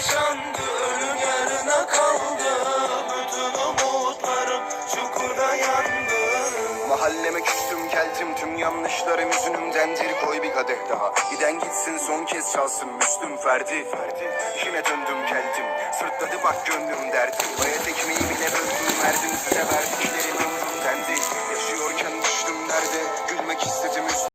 yaşandı ölüm yarına kaldı. Bütün umutlarım çukurda yandı. Mahalleme küstüm geldim tüm yanlışlarım yüzünümdendir. Koy bir kadeh daha Giden gitsin son kez çalsın. Müslüm Ferdi Ferdi. Yine döndüm geldim sırtladı bak gönlüm derdi